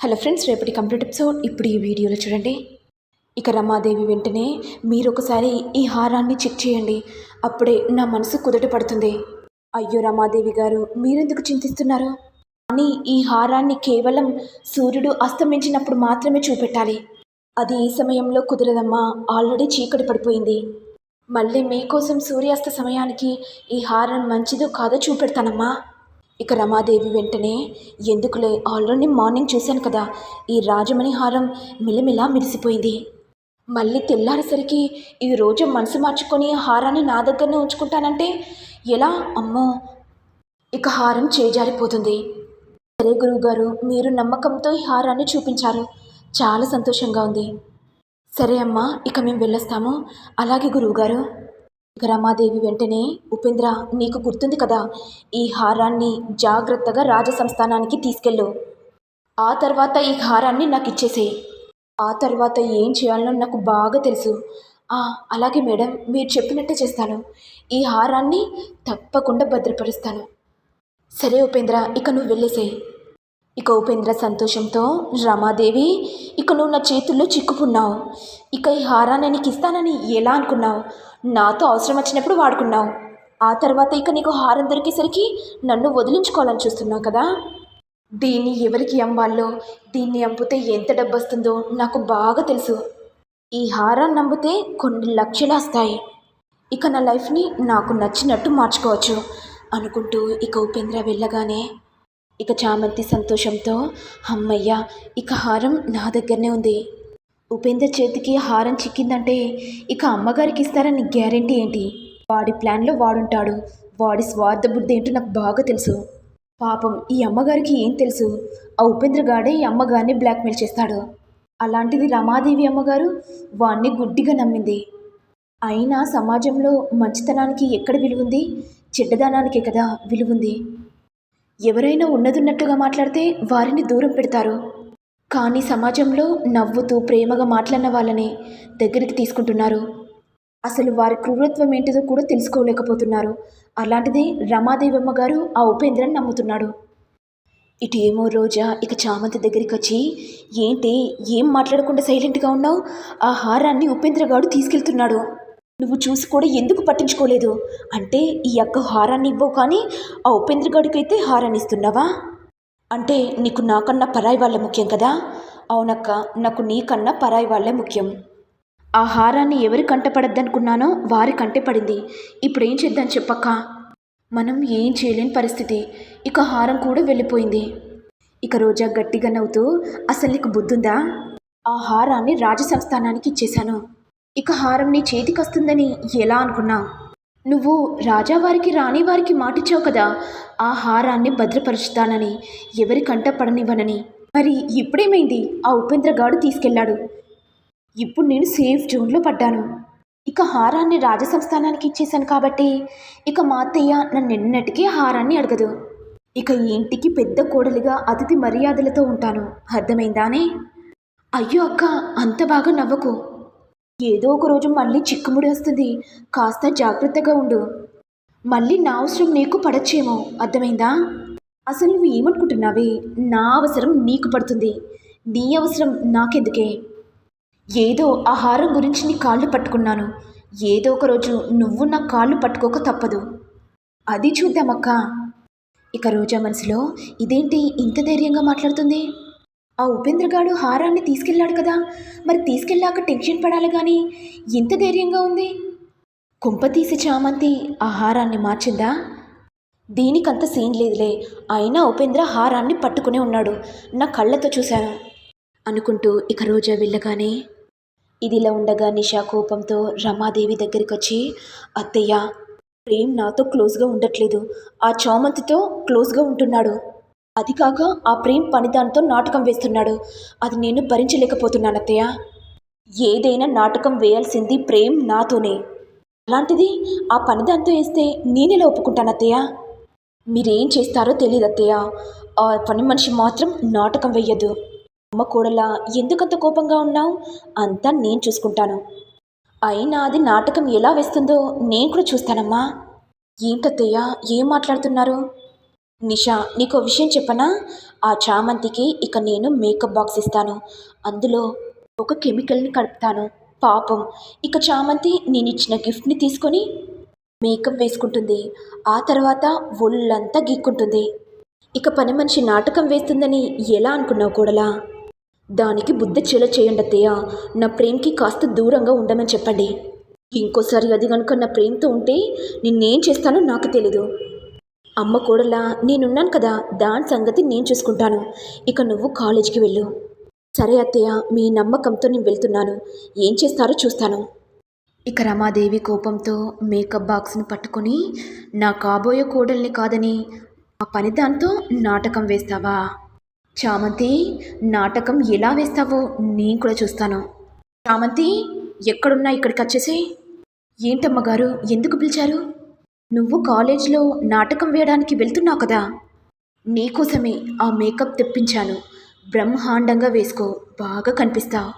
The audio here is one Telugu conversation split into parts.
హలో ఫ్రెండ్స్ రేపటి కంప్లీట్ ఎపిసోడ్. ఇప్పుడు ఈ వీడియోలో చూడండి. ఇక రమాదేవి వెంటనే మీరు ఒకసారి ఈ హారాన్ని చెక్ చేయండి. అప్పుడే నా మనసు కుదుట పడుతుంది. అయ్యో రమాదేవి గారు మీరెందుకు చింతిస్తున్నారు? కానీ ఈ హారాన్ని కేవలం సూర్యుడు అస్తమించినప్పుడు మాత్రమే చూపెట్టాలి. అది ఈ సమయంలో కుదరదమ్మా ఆల్రెడీ చీకటి పడిపోయింది. మళ్ళీ మీకోసం సూర్యాస్త సమయానికి ఈ హారం మంచిదో కాదో చూపెడతానమ్మా. ఇక రమాదేవి వెంటనే ఎందుకులే? ఆల్రెడీ మార్నింగ్ చూశాను కదా. ఈ రాజమణి హారం మిలమిలా మెరిసిపోయింది. మళ్ళీ తెల్లారేసరికి ఈ రోజు మనసు మార్చుకొని హారాన్ని నా దగ్గరనే ఉంచుకుంటానంటే ఎలా? అమ్మో! ఇక హారం చేజారిపోతుంది. సరే గురువుగారు మీరు నమ్మకంతో ఈ హారాన్ని చూపించారు. చాలా సంతోషంగా ఉంది. సరే అమ్మా ఇక మేము వెళ్ళొస్తాము. అలాగే గురువుగారు. రమాదేవి వెంటనే ఉపేంద్ర నీకు గుర్తుంది కదా ఈ హారాన్ని జాగ్రత్తగా రాజసంస్థానానికి తీసుకెళ్ళు. ఆ తర్వాత ఈ హారాన్ని నాకు ఇచ్చేసేయి ఆ తర్వాత ఏం చేయాలో నాకు బాగా తెలుసు. అలాగే మేడం మీరు చెప్పినట్టే చేస్తాను. ఈ హారాన్ని తప్పకుండా భద్రపరుస్తాను. సరే ఉపేంద్ర ఇక నువ్వు వెళ్ళేసేయి ఇక ఉపేంద్ర సంతోషంతో రమాదేవి ఇక నువ్వు నా చేతుల్లో చిక్కుకున్నావు. ఇక ఈ హారాన్ని నీకు ఇస్తానని ఎలా అనుకున్నావు? నాతో అవసరం వచ్చినప్పుడు వాడుకున్నావు. ఆ తర్వాత ఇక నీకు హారం దొరికేసరికి నన్ను వదిలించుకోవాలని చూస్తున్నావు కదా? దీన్ని ఎవరికి అమ్మాలో దీన్ని అమ్మితే ఎంత డబ్బు వస్తుందో నాకు బాగా తెలుసు. ఈ హారాన్ని నమ్మితే కొన్ని లక్షలు వస్తాయి. ఇక నా లైఫ్ని నాకు నచ్చినట్టు మార్చుకోవచ్చు అనుకుంటూ ఇక ఉపేంద్ర వెళ్ళగానే ఇక చామంతి సంతోషంతో అమ్మయ్య ఇక హారం నా దగ్గరనే ఉంది. ఉపేంద్ర చేతికి హారం చిక్కిందంటే ఇక అమ్మగారికి ఇస్తారని గ్యారెంటీ ఏంటి? వాడి ప్లాన్లో వాడుంటాడు. వాడి స్వార్థ బుద్ధి ఏంటో నాకు బాగా తెలుసు. పాపం ఈ అమ్మగారికి ఏం తెలుసు? ఆ ఉపేంద్ర గాడే ఈ అమ్మగారిని బ్లాక్మెయిల్ చేస్తాడు. అలాంటిది రమాదేవి అమ్మగారు వాణ్ణి గుడ్డిగా నమ్మింది. అయినా సమాజంలో మంచితనానికి ఎక్కడ విలువుంది? చెడ్డదానానికే కదా విలువుంది. ఎవరైనా ఉన్నదున్నట్టుగా మాట్లాడితే వారిని దూరం పెడతారు. కానీ సమాజంలో నవ్వుతూ ప్రేమగా మాట్లాడిన వాళ్ళని దగ్గరికి తీసుకుంటున్నారు. అసలు వారి క్రూరత్వం ఏంటిదో కూడా తెలుసుకోలేకపోతున్నారు. అలాంటిదే రమాదేవమ్మ గారు ఆ ఉపేంద్రని నమ్ముతున్నాడు. ఇటు ఏమో రోజా ఇక చామంతి దగ్గరికి వచ్చి ఏంటి ఏం మాట్లాడకుండా సైలెంట్గా ఉన్నావు? ఆ హారాన్ని ఉపేంద్ర గారు తీసుకెళ్తున్నాడు. నువ్వు చూసి కూడా ఎందుకు పట్టించుకోలేదు? అంటే ఈ అక్క హారాన్ని ఇవ్వవు కానీ ఆ ఉపేంద్ర గాడికైతే హారాన్ని ఇస్తున్నావా? అంటే నీకు నాకన్నా పరాయి వాళ్ళే ముఖ్యం కదా? అవునక్క నాకు నీకన్నా పరాయి వాళ్ళే ముఖ్యం. ఆ హారాన్ని ఎవరి కంటపడద్దనుకున్నానో వారి కంటే పడింది. ఇప్పుడు ఏం చేద్దాం చెప్పక్క? మనం ఏం చేయలేని పరిస్థితి. ఇక హారం కూడా వెళ్ళిపోయింది. ఇక రోజా గట్టిగా నవ్వుతూ అసలు నీకు బుద్ధుందా? ఆ హారాన్ని రాజసంస్థానానికి ఇచ్చేశాను. ఇక హారం నీ చేతికి వస్తుందని ఎలా అనుకున్నావు? నువ్వు రాజావారికి రాణివారికి మాటిచ్చావు కదా? ఆ హారాన్ని భద్రపరుచుతానని ఎవరి కంట పడనివ్వనని. మరి ఇప్పుడేమైంది? ఆ ఉపేంద్ర గాడు తీసుకెళ్ళాడు. ఇప్పుడు నేను సేఫ్ జోన్లో పడ్డాను. ఇక హారాన్ని రాజసంస్థానానికి ఇచ్చేశాను కాబట్టి ఇక మా అత్తయ్య నన్ను హారాన్ని అడగదు. ఇక ఈ ఇంటికి పెద్ద కోడలిగా అతిథి మర్యాదలతో ఉంటాను. అర్థమైందానే? అయ్యో అక్క అంత బాగా నవ్వకు. ఏదో ఒక రోజు మళ్ళీ చిక్కుముడి వస్తుంది కాస్త జాగ్రత్తగా ఉండు. మళ్ళీ నా అవసరం నీకు పడచ్చేమో. అర్థమైందా? అసలు నువ్వు ఏమనుకుంటున్నావే? నా అవసరం నీకు పడుతుంది. నీ అవసరం నాకెందుకే? ఏదో ఆ హారం గురించి నీ కాళ్ళు పట్టుకున్నాను. ఏదో ఒక రోజు నువ్వు నా కాళ్ళు పట్టుకోక తప్పదు. అది చూద్దామక్క ఇక రోజా మనసులో ఇదేంటి ఇంత ధైర్యంగా మాట్లాడుతుంది? ఆ ఉపేంద్రగాడు హారాన్ని తీసుకెళ్ళాడు కదా. మరి తీసుకెళ్ళాక టెన్షన్ పడాలి కానీ ఇంత ధైర్యంగా ఉంది? కుంపతీసి చామంతి ఆ హారాన్ని మార్చిందా? దీనికంత సీన్ లేదులే. అయినా ఉపేంద్ర హారాన్ని పట్టుకునే ఉన్నాడు. నా కళ్ళతో చూశాను. అనుకుంటూ ఇక రోజా వెళ్ళగానే ఇదిలా ఉండగా నిషా కోపంతో రమాదేవి దగ్గరికి వచ్చి అత్తయ్య ప్రేమ్ నాతో క్లోజ్గా ఉండట్లేదు. ఆ చామంతితో క్లోజ్గా ఉంటున్నాడు. అది కాక ఆ ప్రేమ్ పనిదానితో నాటకం వేస్తున్నాడు. అది నేను భరించలేకపోతున్నాను అత్తయ్య ఏదైనా నాటకం వేయాల్సింది ప్రేమ్ నాతోనే. అలాంటిది ఆ పనిదానితో వేస్తే నేనేలా ఒప్పుకుంటాను అత్తయ్య మీరేం చేస్తారో తెలియదు అత్తయ్య ఆ పని మనిషి మాత్రం నాటకం వేయదు. అమ్మ కూడలా ఎందుకంత కోపంగా ఉన్నావు? అంతా నేను చూసుకుంటాను. అయినా అది నాటకం ఎలా వేస్తుందో నేను కూడా చూస్తానమ్మా. ఏంటత్తయ్య? ఏం మాట్లాడుతున్నారు? నిషా నీకు ఒక విషయం చెప్పనా? ఆ చామంతికి ఇక నేను మేకప్ బాక్స్ ఇస్తాను. అందులో ఒక కెమికల్ని కలుపుతాను. పాపం. ఇక చామంతి నేను ఇచ్చిన గిఫ్ట్ని తీసుకొని మేకప్ వేసుకుంటుంది. ఆ తర్వాత ఒళ్ళంతా గీక్కుంటుంది. ఇక పని మనిషి నాటకం వేస్తుందని ఎలా అనుకున్నావు కూడలా? దానికి బుద్ధి చెల చేయండి నా ప్రేమ్కి కాస్త దూరంగా ఉండమని చెప్పండి. ఇంకోసారి అది కనుక నా ప్రేమతో ఉంటే నిన్నేం చేస్తానో నాకు తెలీదు. అమ్మ కూడలా నేనున్నాను కదా దాని సంగతి నేను చూసుకుంటాను. ఇక నువ్వు కాలేజీకి వెళ్ళు. సరే అత్తయ్య మీ నమ్మకంతో నేను వెళ్తున్నాను. ఏం చేస్తారో చూస్తాను. ఇక రమాదేవి కోపంతో మేకప్ బాక్స్ని పట్టుకొని నా కాబోయే కోడల్ని కాదని ఆ పని దాంతో నాటకం వేస్తావా? చామంతి నాటకం ఎలా వేస్తావో నేను కూడా చూస్తాను. చామంతి ఎక్కడున్నా ఇక్కడికి వచ్చేసి ఏంటమ్మగారు ఎందుకు పిలిచారు? నువ్వు కాలేజ్లో నాటకం వేయడానికి వెళ్తున్నావు కదా? నీకోసమే ఆ మేకప్ తెప్పించాను. బ్రహ్మాండంగా వేసుకో. బాగా కనిపిస్తావు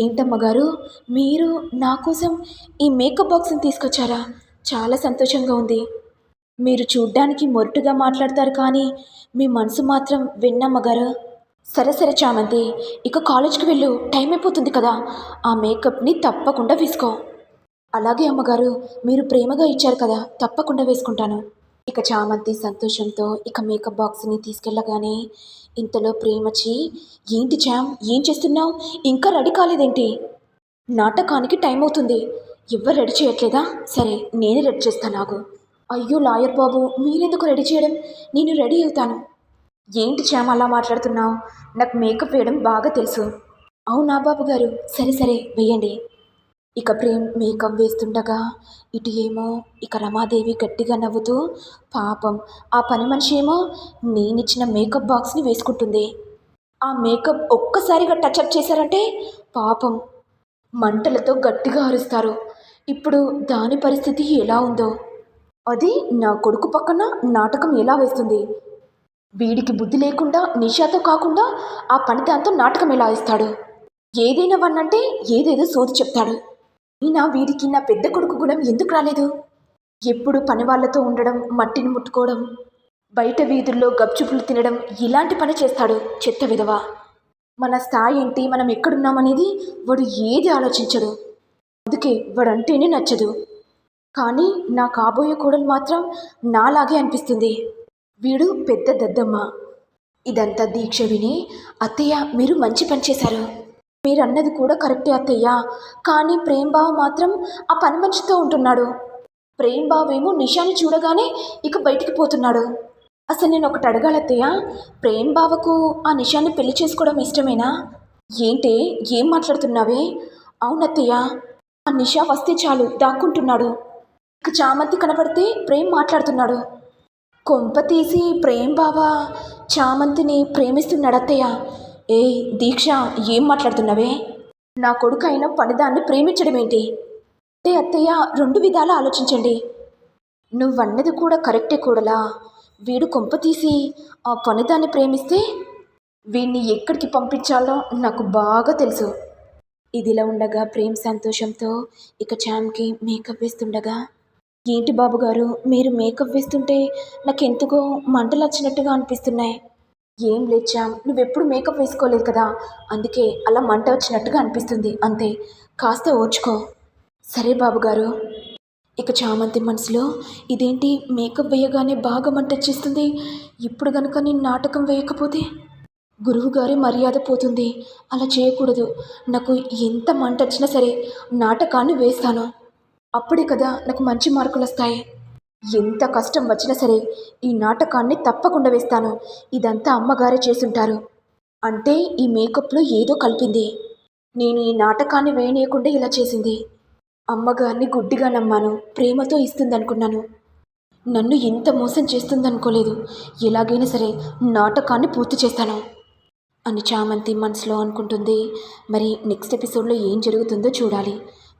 ఏంటమ్మగారు మీరు నా కోసం ఈ మేకప్ బాక్స్ని తీసుకొచ్చారా? చాలా సంతోషంగా ఉంది. మీరు చూడ్డానికి మొరటుగా మాట్లాడతారు కానీ మీ మనసు మాత్రం విన్నమ్మగారు సరే సరే చామంతి. ఇక కాలేజ్కి వెళ్ళు. టైం అయిపోతుంది కదా. ఆ మేకప్ని తప్పకుండా వేసుకో. అలాగే అమ్మగారు మీరు ప్రేమగా ఇచ్చారు కదా తప్పకుండా వేసుకుంటాను. ఇక చామంతి సంతోషంతో ఇక మేకప్ బాక్స్ని తీసుకెళ్ళగానే ఇంతలో ప్రేమచి ఏంటి చామ్ ఏం చేస్తున్నావు? ఇంకా రెడీ కాలేదేంటి? నాటకానికి టైం అవుతుంది. ఎవ్వరు రెడీ చేయట్లేదా? సరే నేనే రెడీ చేస్తాను నాకు అయ్యో లాయర్ బాబు మీరెందుకు రెడీ చేయడం? నేను రెడీ అవుతాను. ఏంటి చామ్ అలా మాట్లాడుతున్నావు? నాకు మేకప్ వేయడం బాగా తెలుసు. అవునా బాబు గారు సరే సరే వెయ్యండి ఇక ప్రేమ్ మేకప్ వేస్తుండగా ఇటు ఏమో ఇక రమాదేవి గట్టిగా నవ్వుతూ పాపం ఆ పని మనిషి ఏమో నేనిచ్చిన మేకప్ బాక్స్ని వేసుకుంటుంది. ఆ మేకప్ ఒక్కసారిగా టచ్అప్ చేశారంటే పాపం. మంటలతో గట్టిగా అరుస్తారు. ఇప్పుడు దాని పరిస్థితి ఎలా ఉందో? అది నా కొడుకు పక్కన నాటకం ఎలా వేస్తుంది? వీడికి బుద్ధి లేకుండా నిషాతో కాకుండా ఆ పని దాంతో నాటకం ఎలా ఇస్తాడు ఏదైనా వన్నంటే ఏదేదో సోది చెప్తాడు. అయినా వీడికి నా పెద్ద కొడుకు గుణం ఎందుకు రాలేదు? ఎప్పుడు పనివాళ్ళతో ఉండడం మట్టిని ముట్టుకోవడం బయట వీధుల్లో గప్చుపులు తినడం ఇలాంటి పని చేస్తాడు చెత్త విధవ. మన స్థాయి ఏంటి మనం ఎక్కడున్నామనేది వాడు ఏది ఆలోచించడు. అందుకే వాడంటేనే నచ్చదు. కానీ నా కాబోయే కోడలు మాత్రం నాలాగే అనిపిస్తుంది. వీడు పెద్ద దద్దమ్మ. ఇదంతా దీక్ష విని అత్తయ్య మీరు మంచి పని చేశారు. మీరన్నది కూడా కరెక్టే అత్తయ్య. కానీ ప్రేమ్ బావ మాత్రం ఆ పని మనిషితో ఉంటున్నాడు. ప్రేమ్ బావ ఏమో నిషాని చూడగానే ఇక బయటికి పోతున్నాడు. అసలు నేను ఒకటి అడగాలి అత్తయ్య. ప్రేమ్ బావకు ఆ నిషాన్ని పెళ్ళి చేసుకోవడం ఇష్టమేనా? ఏంటే? ఏం మాట్లాడుతున్నావే? అవునత్తయ్య ఆ నిషా వస్తే చాలు దాక్కుంటున్నాడు. ఇక చామంతి కనపడితే ప్రేమ్ మాట్లాడుతున్నాడు. కొంప తీసి ప్రేమ్ బావ చామంతిని ప్రేమిస్తున్నాడు అత్తయ్య. ఏ దీక్ష ఏం మాట్లాడుతున్నావే? నా కొడుకు అయిన పనిదాన్ని ప్రేమించడం ఏంటి అంటే అత్తయ్య రెండు విధాలు ఆలోచించండి. నువ్వన్నది కూడా కరెక్టే కూడలా. వీడు కొంప తీసి ఆ పనిదాన్ని ప్రేమిస్తే వీడిని ఎక్కడికి పంపించాలో నాకు బాగా తెలుసు. ఇదిలా ఉండగా ప్రేమ్ సంతోషంతో ఇక చామ్కి మేకప్ వేస్తుండగా ఏంటి బాబు గారు మీరు మేకప్ వేస్తుంటే నాకు ఎందుకో మంటలు వచ్చినట్టుగా అనిపిస్తున్నాయి. ఏం లేచాం? నువ్వెప్పుడు మేకప్ వేసుకోలేదు కదా? అందుకే అలా మంట వచ్చినట్టుగా అనిపిస్తుంది అంతే. కాస్త ఓర్చుకో. సరే బాబు గారు ఇక చామంతి మనసులో ఇదేంటి మేకప్ వేయగానే బాగా మంట వచ్చేస్తుంది? ఇప్పుడు గనుక నేను నాటకం వేయకపోతే? గురువుగారి మర్యాద పోతుంది. అలా చేయకూడదు. నాకు ఎంత మంట వచ్చినా సరే నాటకాన్ని వేస్తాను. అప్పుడే కదా నాకు మంచి మార్కులు వస్తాయి ఎంత కష్టం వచ్చినా సరే ఈ నాటకాన్ని తప్పకుండా వేస్తాను. ఇదంతా అమ్మగారే చేసుంటారు అంటే ఈ మేకప్లో ఏదో కలిపింది. నేను ఈ నాటకాన్ని వేయనీయకుండా ఇలా చేసింది. అమ్మగారిని గుడ్డిగా నమ్మాను. ప్రేమతో ఇస్తుందనుకున్నాను. నన్ను ఎంత మోసం చేస్తుందనుకోలేదు. ఎలాగైనా సరే నాటకాన్ని పూర్తి చేస్తాను అని చామంతి మనసులో అనుకుంటుంది. మరి నెక్స్ట్ ఎపిసోడ్లో ఏం జరుగుతుందో చూడాలి.